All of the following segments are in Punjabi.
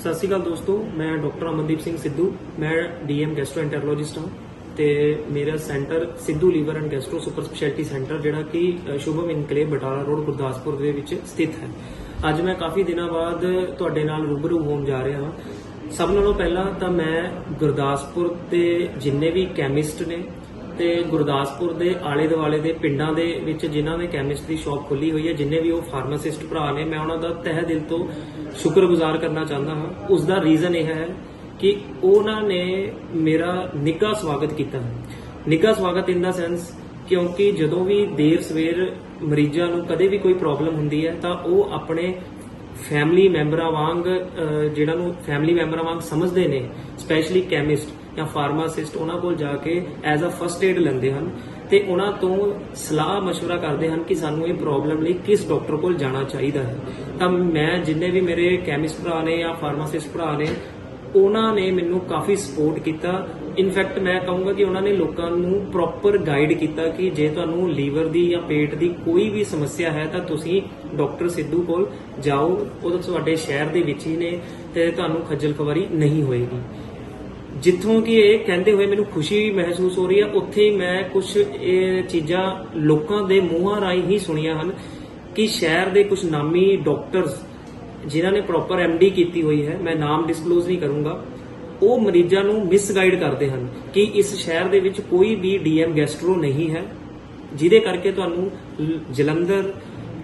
ਸਤਿ ਸ਼੍ਰੀ ਅਕਾਲ ਦੋਸਤੋ, ਮੈਂ ਡਾਕਟਰ ਅਮਨਦੀਪ ਸਿੰਘ ਸਿੱਧੂ। ਮੈਂ ਡੀਐਮ ਗੈਸਟ੍ਰੋਐਂਟਰੋਲੋਜਿਸਟ ਹਾਂ ਤੇ ਮੇਰਾ centre Sidhu liver and gastro super speciality centre, ਜਿਹੜਾ ਕਿ ਸ਼ੁਭਮ ਇਨਕਲੇਵ ਬਟਾਲਾ ਰੋਡ, ਗੁਰਦਾਸਪੁਰ ਦੇ ਵਿੱਚ ਸਥਿਤ ਹੈ। ਅੱਜ ਮੈਂ ਕਾਫੀ ਦਿਨਾਂ ਬਾਅਦ ਤੁਹਾਡੇ ਨਾਲ ਰੂਬਰੂ ਹੋਣ ਜਾ ਰਿਹਾ ਹਾਂ। ਸਭ ਨਾਲੋਂ ਪਹਿਲਾਂ ਤਾਂ ਮੈਂ ਗੁਰਦਾਸਪੁਰ ਦੇ ਜਿੰਨੇ ਵੀ ਕੈਮਿਸਟ ਨੇ ਤੇ ਗੁਰਦਾਸਪੁਰ ਦੇ ਆਲੇ ਦੁਆਲੇ ਦੇ ਪਿੰਡਾਂ ਦੇ ਵਿੱਚ ਜਿਨ੍ਹਾਂ ਨੇ ਕੈਮਿਸਟ ਦੀ ਸ਼ਾਪ ਖੋਲੀ ਹੋਈ ਹੈ, ਜਿੰਨੇ ਵੀ ਉਹ ਫਾਰਮਾਸਿਸਟ ਭਰਾ ਨੇ, ਮੈਂ ਉਹਨਾਂ ਦਾ ਤਹਿ ਦਿਲ ਤੋਂ ਸ਼ੁਕਰਗੁਜ਼ਾਰ ਕਰਨਾ ਚਾਹੁੰਦਾ ਹਾਂ। ਉਸ ਦਾ ਰੀਜ਼ਨ ਇਹ ਹੈ ਕਿ ਉਹਨਾਂ ਨੇ ਮੇਰਾ ਨਿੱਘਾ ਸਵਾਗਤ ਕੀਤਾ ਹੈ। ਨਿੱਘਾ ਸਵਾਗਤ ਇਨ ਦਾ ਸੈਂਸ ਕਿਉਂਕਿ ਜਦੋਂ ਵੀ ਦੇਰ ਸਵੇਰ ਮਰੀਜ਼ਾਂ ਨੂੰ ਕਦੇ ਵੀ ਕੋਈ ਪ੍ਰੋਬਲਮ ਹੁੰਦੀ ਹੈ, ਤਾਂ ਉਹ ਆਪਣੇ ਫੈਮਿਲੀ ਮੈਂਬਰਾਂ ਵਾਂਗ ਅਹ, ਜਿਹੜਾ ਨੂੰ ਫੈਮਿਲੀ ਮੈਂਬਰਾਂ ਵਾਂਗ ਸਮਝਦੇ ਨੇ ਸਪੈਸ਼ਲੀ ਕੈਮਿਸਟ ਜਾਂ ਫਾਰਮਾਸਿਸਟ ਉਹਨਾਂ ਕੋਲ ਜਾ ਕੇ ਐਜ਼ ਅ ਫਰਸਟ ਏਡ ਲੈਂਦੇ ਹਨ ਤੇ ਉਹਨਾਂ ਤੋਂ ਸਲਾਹ مشورہ ਕਰਦੇ ਹਨ ਕਿ ਸਾਨੂੰ ਇਹ ਪ੍ਰੋਬਲਮ ਲਈ ਕਿਸ ਡਾਕਟਰ ਕੋਲ ਜਾਣਾ ਚਾਹੀਦਾ ਹੈ ਤਾਂ ਮੈਂ ਜਿੰਨੇ ਵੀ ਮੇਰੇ ਕੈਮਿਸਟ ਭਰਾ ਨੇ ਜਾਂ ਫਾਰਮਾਸਿਸਟ ਭਰਾ ਨੇ ਉਹਨਾਂ ਨੇ ਮੈਨੂੰ ਕਾਫੀ ਸਪੋਰਟ ਕੀਤਾ। ਇਨਫੈਕਟ ਮੈਂ ਕਹੂੰਗਾ ਕਿ ਉਹਨਾਂ ਨੇ ਲੋਕਾਂ ਨੂੰ ਪ੍ਰੋਪਰ ਗਾਈਡ ਕੀਤਾ ਕਿ ਜੇ ਤੁਹਾਨੂੰ ਲੀਵਰ ਦੀ ਜਾਂ ਪੇਟ ਦੀ ਕੋਈ ਵੀ ਸਮੱਸਿਆ ਹੈ, ਤਾਂ ਤੁਸੀਂ ਡਾਕਟਰ ਸਿੱਧੂ ਕੋਲ ਜਾਓ। ਉਹ ਤੁਹਾਡੇ ਸ਼ਹਿਰ ਦੇ ਵਿੱਚ ਹੀ ਨੇ ਤੇ ਤੁਹਾਨੂੰ ਖੱਜਲ ਖਵਾਰੀ ਨਹੀਂ ਹੋਏਗੀ। ਜਿੱਥੋਂ ਕਿ ਇਹ ਕਹਿੰਦੇ ਹੋਏ ਮੈਨੂੰ ਖੁਸ਼ੀ ਮਹਿਸੂਸ ਹੋ ਰਹੀ ਹੈ ਉੱਥੇ ਹੀ ਮੈਂ ਕੁਝ ਇਹ ਚੀਜ਼ਾਂ ਲੋਕਾਂ ਦੇ ਮੂੰਹਾਂ ਰਾਹੀਂ ਹੀ ਸੁਣੀਆਂ ਹਨ ਕਿ ਸ਼ਹਿਰ ਦੇ ਕੁਝ ਨਾਮੀ ਡਾਕਟਰਸ ਜਿਨ੍ਹਾਂ ਨੇ ਪ੍ਰੋਪਰ ਐਮਡੀ ਕੀਤੀ ਹੋਈ ਹੈ, ਮੈਂ ਨਾਮ ਡਿਸਕਲੋਜ਼ ਨਹੀਂ ਕਰੂੰਗਾ, ਉਹ ਮਰੀਜ਼ਾਂ ਨੂੰ ਮਿਸਗਾਈਡ ਕਰਦੇ ਹਨ ਕਿ ਇਸ ਸ਼ਹਿਰ ਦੇ ਵਿੱਚ ਕੋਈ ਵੀ ਡੀਐਮ ਗੈਸਟਰੋ ਨਹੀਂ ਹੈ, ਜਿਹਦੇ ਕਰਕੇ ਤੁਹਾਨੂੰ ਜਲੰਧਰ,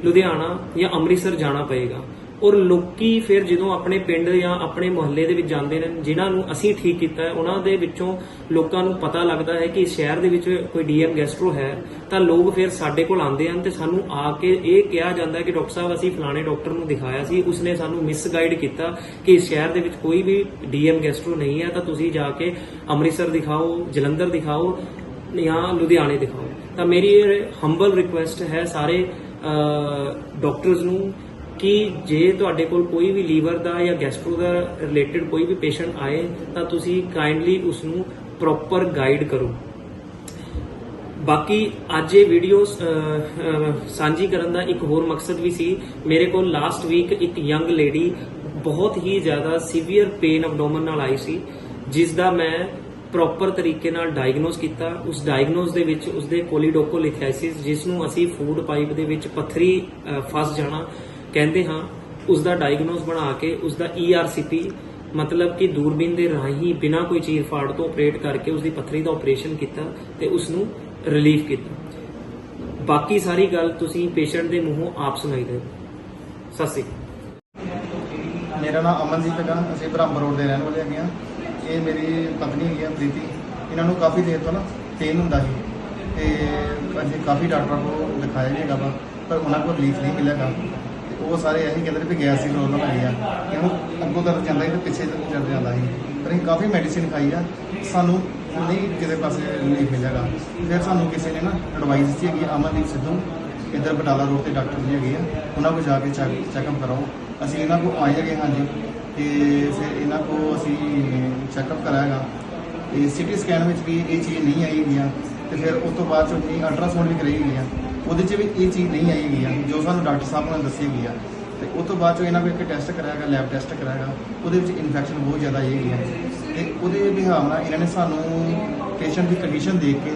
ਲੁਧਿਆਣਾ ਜਾਂ ਅੰਮ੍ਰਿਤਸਰ ਜਾਣਾ ਪਏਗਾ। ਔਰ ਲੋਕੀ ਫਿਰ ਜਦੋਂ ਆਪਣੇ ਪਿੰਡ ਜਾਂ ਆਪਣੇ ਮੁਹੱਲੇ ਦੇ ਵਿੱਚ ਜਾਂਦੇ ਨੇ, ਜਿਨ੍ਹਾਂ ਨੂੰ ਅਸੀਂ ਠੀਕ ਕੀਤਾ ਹੈ, ਉਹਨਾਂ ਦੇ ਵਿੱਚੋਂ ਲੋਕਾਂ ਨੂੰ ਪਤਾ ਲੱਗਦਾ ਹੈ ਕਿ ਇਸ ਸ਼ਹਿਰ ਦੇ ਵਿੱਚ ਕੋਈ ਡੀਐਮ ਗੈਸਟਰੋ ਹੈ, ਤਾਂ ਲੋਕ ਫਿਰ ਸਾਡੇ ਕੋਲ ਆਉਂਦੇ ਹਨ ਤੇ ਸਾਨੂੰ ਆ ਕੇ ਇਹ ਕਿਹਾ ਜਾਂਦਾ ਹੈ ਕਿ ਡਾਕਟਰ ਸਾਹਿਬ, ਅਸੀਂ ਫਲਾਣੇ ਡਾਕਟਰ ਨੂੰ ਦਿਖਾਇਆ ਸੀ, ਉਸਨੇ ਸਾਨੂੰ ਮਿਸਗਾਈਡ ਕੀਤਾ ਕਿ ਇਸ ਸ਼ਹਿਰ ਦੇ ਵਿੱਚ ਕੋਈ ਵੀ ਡੀਐਮ ਗੈਸਟਰੋ ਨਹੀਂ ਹੈ, ਤਾਂ ਤੁਸੀਂ ਜਾ ਕੇ ਅੰਮ੍ਰਿਤਸਰ ਦਿਖਾਓ, ਜਲੰਧਰ ਦਿਖਾਓ ਜਾਂ ਲੁਧਿਆਣੇ ਦਿਖਾਓ। ਤਾਂ ਮੇਰੀ ਹੰਬਲ ਰਿਕੁਐਸਟ ਹੈ ਸਾਰੇ ਡਾਕਟਰਸ ਨੂੰ ਕਿ ਜੇ ਤੁਹਾਡੇ ਕੋਲ ਕੋਈ ਵੀ ਲੀਵਰ ਦਾ ਜਾਂ ਗੈਸਟ੍ਰੋ ਦਾ ਰਿਲੇਟਡ ਕੋਈ ਵੀ ਪੇਸ਼ੈਂਟ ਆਏ, ਤਾਂ ਤੁਸੀਂ ਕਾਈਂਡਲੀ ਉਸ ਨੂੰ ਪ੍ਰੋਪਰ ਗਾਈਡ ਕਰੋ। ਬਾਕੀ ਅੱਜ ਇਹ ਵੀਡੀਓ ਸਾਂਝੀ ਕਰਨ ਦਾ ਇੱਕ ਹੋਰ ਮਕਸਦ ਵੀ ਸੀ। ਮੇਰੇ ਕੋਲ ਲਾਸਟ ਵੀਕ ਇੱਕ ਯੰਗ ਲੇਡੀ ਬਹੁਤ ਹੀ ਜ਼ਿਆਦਾ ਸੀਵੀਅਰ ਪੇਨ ਅਬਡੋਮਨ ਨਾਲ ਆਈ ਸੀ, ਜਿਸ ਦਾ ਮੈਂ ਪ੍ਰੋਪਰ ਤਰੀਕੇ ਨਾਲ ਡਾਇਗਨੋਸ ਕੀਤਾ। ਉਸ ਡਾਇਗਨੋਸ ਦੇ ਵਿੱਚ ਉਸਦੇ ਕੋਲੀਡੋਕੋਲਿਥਾਈਸਿਸ ਜਿਸ ਨੂੰ ਅਸੀਂ ਫੂਡ ਪਾਈਪ ਦੇ ਵਿੱਚ ਪੱਥਰੀ ਫਸ ਜਾਣਾ। ਕਹਿੰਦੇ ਹਾਂ ਉਸ ਦਾ ਡਾਇਗਨੋਸ ਬਣਾ ਕੇ ਉਸ ਦਾ ERCP ਮਤਲਬ ਕਿ ਦੂਰਬੀਨ ਦੇ ਰਾਹੀਂ ਬਿਨਾਂ ਕੋਈ ਚੀਰ ਫਾੜ ਤੋਂ ਆਪਰੇਟ ਕਰਕੇ ਉਸ ਦੀ ਪੱਥਰੀ ਦਾ ਆਪਰੇਸ਼ਨ ਕੀਤਾ ਤੇ ਉਸ ਨੂੰ ਰਿਲੀਫ ਕੀਤਾ। ਬਾਕੀ ਸਾਰੀ ਗੱਲ ਤੁਸੀਂ ਪੇਸ਼ੈਂਟ ਦੇ ਮੂੰਹੋਂ ਆਪ ਸੁਣਾਈ ਦਿਓ। ਸਤਿ ਸ਼੍ਰੀ ਅਕਾਲ। ਮੇਰਾ ਨਾਮ ਅਮਨਦੀਪ ਹੈਗਾ, ਅਸੀਂ ਬ੍ਰਹਮ ਰੋਡ ਦੇ ਰਹਿਣ ਵਾਲੇ ਹੈਗੇ ਹਾਂ। ਇਹ ਮੇਰੀ ਪਤਨੀ ਹੈਗੀ ਆ, ਪ੍ਰੀਤੀ। ਇਹਨਾਂ ਨੂੰ ਕਾਫੀ ਦੇਰ ਤੋਂ ਨਾ ਪੇਨ ਹੁੰਦਾ ਸੀ ਤੇ ਅਸੀਂ ਕਾਫੀ ਡਾਕਟਰਾਂ ਕੋਲ ਦਿਖਾਇਆ ਵੀ ਹੈਗਾ ਵਾ, ਪਰ ਉਹਨਾਂ ਕੋਲ ਰਿਲੀਫ ਨਹੀਂ ਮਿਲਿਆਗਾ ਤੇ ਉਹ ਸਾਰੇ ਅਸੀਂ ਕਹਿੰਦੇ ਵੀ ਗੈਸ ਦੀ ਪ੍ਰੋਬਲਮ ਹੈਗੀ ਆ। ਇਹਨੂੰ ਅੱਗੋਂ ਤੱਕ ਜਾਂਦਾ ਸੀ ਤੇ ਪਿੱਛੇ ਤੱਕ ਚੱਲ ਜਾਂਦਾ ਸੀ। ਪਰ ਅਸੀਂ ਕਾਫੀ ਮੈਡੀਸਿਨ ਖਾਈ ਆ। ਸਾਨੂੰ ਨਹੀਂ ਕਿਤੇ ਪਾਸੇ ਰਿਲੀਫ ਮਿਲਿਆਗਾ। ਫਿਰ ਸਾਨੂੰ ਕਿਸੇ ਨੇ ਨਾ ਐਡਵਾਈਸ ਦਿੱਤੀ ਹੈਗੀ ਅਮਨਦੀਪ ਸਿੱਧੂ, ਇੱਧਰ ਬਟਾਲਾ ਰੋਡ ਤੇ ਡਾਕਟਰ ਜੀ ਹੈਗੇ ਆ। ਉਹਨਾਂ ਕੋਲ ਜਾ ਕੇ ਚੈੱਕਅਪ ਕਰਾਓ। ਅਸੀਂ ਇਹਨਾਂ ਕੋਲ ਆਏ ਹੈਗੇ, ਹਾਂਜੀ। ਤੇ ਫਿਰ ਇਹਨਾਂ ਕੋਲ ਅਸੀਂ ਚੈੱਕਅਪ ਕਰਾਇਆ ਤੇ ਸਿਟੀ ਸਕੈਨ ਵਿੱਚ ਵੀ ਇਹ ਚੀਜ਼ ਨਹੀਂ ਆਈ ਹੈਗੀਆਂ ਤੇ ਫਿਰ ਉਸ ਤੋਂ ਬਾਅਦ ਚੋਂ ਅਸੀਂ ਅਲਟਰਾਸਾਊਂਡ ਵੀ ਕਰਾਈ ਹੈਗੀ ਆ ਉਹਦੇ 'ਚ ਵੀ ਇਹ ਚੀਜ਼ ਨਹੀਂ ਆਈ ਹੈਗੀ ਆ, ਜੋ ਸਾਨੂੰ ਡਾਕਟਰ ਸਾਹਿਬ ਨੇ ਦੱਸੀ ਗਈ ਆ। ਤੇ ਉਸ ਤੋਂ ਬਾਅਦ ਚੋਂ ਇਹਨਾਂ ਕੋਲ ਇੱਕ ਟੈਸਟ ਕਰਾਇਆਗਾ ਲੈਬ ਟੈਸਟ ਕਰਾਇਆਗਾ ਉਹਦੇ ਵਿੱਚ ਇਨਫੈਕਸ਼ਨ ਬਹੁਤ ਜ਼ਿਆਦਾ ਆਈ ਹੈਗੀ ਆ। ਤੇ ਉਹਦੇ ਬਿਹਾਵ ਨਾਲ ਇਹਨਾਂ ਨੇ ਸਾਨੂੰ ਪੇਸ਼ੈਂਟ ਦੀ ਕੰਡੀਸ਼ਨ ਦੇਖ ਕੇ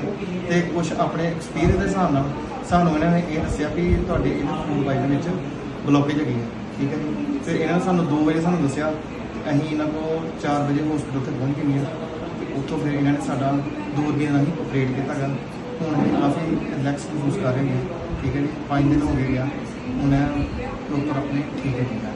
ਤੇ ਕੁਝ ਆਪਣੇ ਐਕਸਪੀਰੀਅੰਸ ਦੇ ਹਿਸਾਬ ਨਾਲ ਸਾਨੂੰ ਇਹਨਾਂ ਨੇ ਇਹ ਦੱਸਿਆ ਕਿ ਤੁਹਾਡੇ ਇਹਨਾਂ ਫੂਡ ਪਾਈਪ ਦੇ ਵਿੱਚ ਬਲੋਕੇਜ ਹੈਗੀ ਹੈ ਠੀਕ ਹੈ ਜੀ? ਫਿਰ ਇਹਨਾਂ ਨੇ ਸਾਨੂੰ 2 ਵਜੇ ਸਾਨੂੰ ਦੱਸਿਆ, ਅਸੀਂ ਇਹਨਾਂ ਕੋਲ 4 ਵਜੇ ਹਸਪੀਟਲ ਤੇ ਪਹੁੰਚ ਗਏ ਹਾਂ ਉੱਥੋਂ ਫਿਰ ਇਹਨਾਂ ਨੇ ਸਾਡਾ ਦੋ ਦੂਰਬੀਨ ਰਾਹੀਂ ਆਪਰੇਟ ਕੀਤਾ ਗਾ ਹੁਣ ਅਸੀਂ ਕਾਫੀ ਰਿਲੈਕਸ ਮਹਿਸੂਸ ਕਰ ਰਹੇ ਹਾਂ ਠੀਕ ਹੈ ਜੀ 5 ਦਿਨ ਹੋ ਗਏ ਆ। ਹੁਣ ਇਹ ਪ੍ਰੋਪਰ ਆਪਣੇ ਠੀਕ ਹੈ ਜੀ।